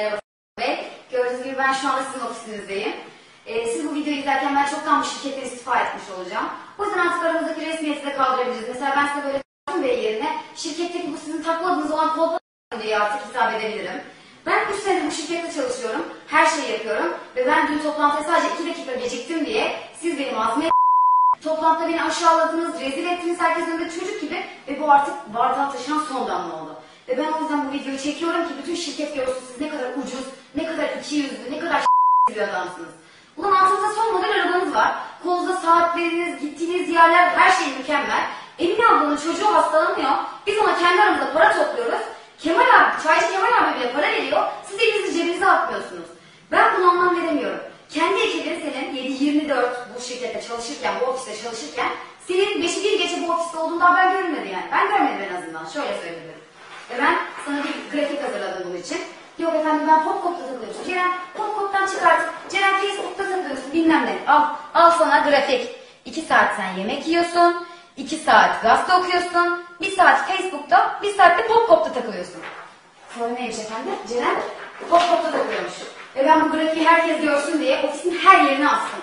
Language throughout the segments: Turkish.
Merhaba Bey. Gördüğünüz gibi ben şu anda sizin ofisinizdeyim. Ee, siz bu videoyu izlerken ben çoktan bu şirketten istifa etmiş olacağım. O yüzden artık aramızdaki resmiyeti de kaldırabiliriz. Mesela ben size böyle Hasan Bey yerine şirketteki bu sizin takmadığınız olan kolpa diye artık hesap edebilirim. Ben 3 senedir bu şirkette çalışıyorum. Her şeyi yapıyorum. Ve ben dün toplantıya sadece 2 dakika geciktim diye siz benim ağzıma Toplantıda beni aşağıladınız, rezil ettiniz herkes önünde çocuk gibi ve bu artık bardağa taşıran son damla oldu. Videoyu çekiyorum ki bütün şirket görsün siz ne kadar ucuz, ne kadar iki yüzlü, ne kadar bir adamsınız. Ulan altınızda son model arabanız var. Kolunuzda saatleriniz, gittiğiniz yerler, her şey mükemmel. Emine ablanın çocuğu hastalanıyor. Biz ona kendi aramızda para topluyoruz. Kemal abi, çaycı Kemal abi bile para veriyor. Siz elinizi cebinize atmıyorsunuz. Ben bunu anlam veremiyorum. Kendi ekibin senin 7-24 bu şirkette çalışırken, bu ofiste çalışırken senin 5'i bir gece bu ofiste olduğunda haber görülmedi yani. Ben görmedim en azından. Şöyle söyledim. Ve ben sana bir grafik hazırladım bunun için. Yok efendim ben Popcop'ta takılıyorum. Ceren Popcop'tan çıkart. Ceren Facebook'ta takılıyorsun bilmem ne. Al, al sana grafik. 2 saat sen yemek yiyorsun. 2 saat gazete okuyorsun. 1 saat Facebook'ta, 1 saat de Popcop'ta takılıyorsun. Sonra neymiş efendim? Ceren Popcop'ta takılıyormuş. Ve ben bu grafiği herkes görsün diye ofisin her yerine astım.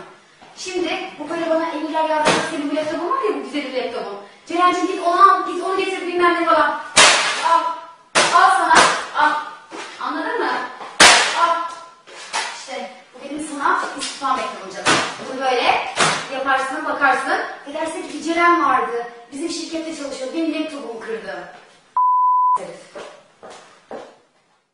Şimdi bu böyle bana emirler yazdı. Senin bu laptopun var ya bu güzel bir laptopun. Ceren'cim git onu al, git onu getir bilmem ne falan. Al. Al sana. Al. Anladın mı? Al. İşte bu benim sana istifa mektubum canım. Bunu böyle yaparsın, bakarsın. Ve dersin ki Ceren vardı. Bizim şirkette çalışıyor. Benim laptopumu kırdı. Herif.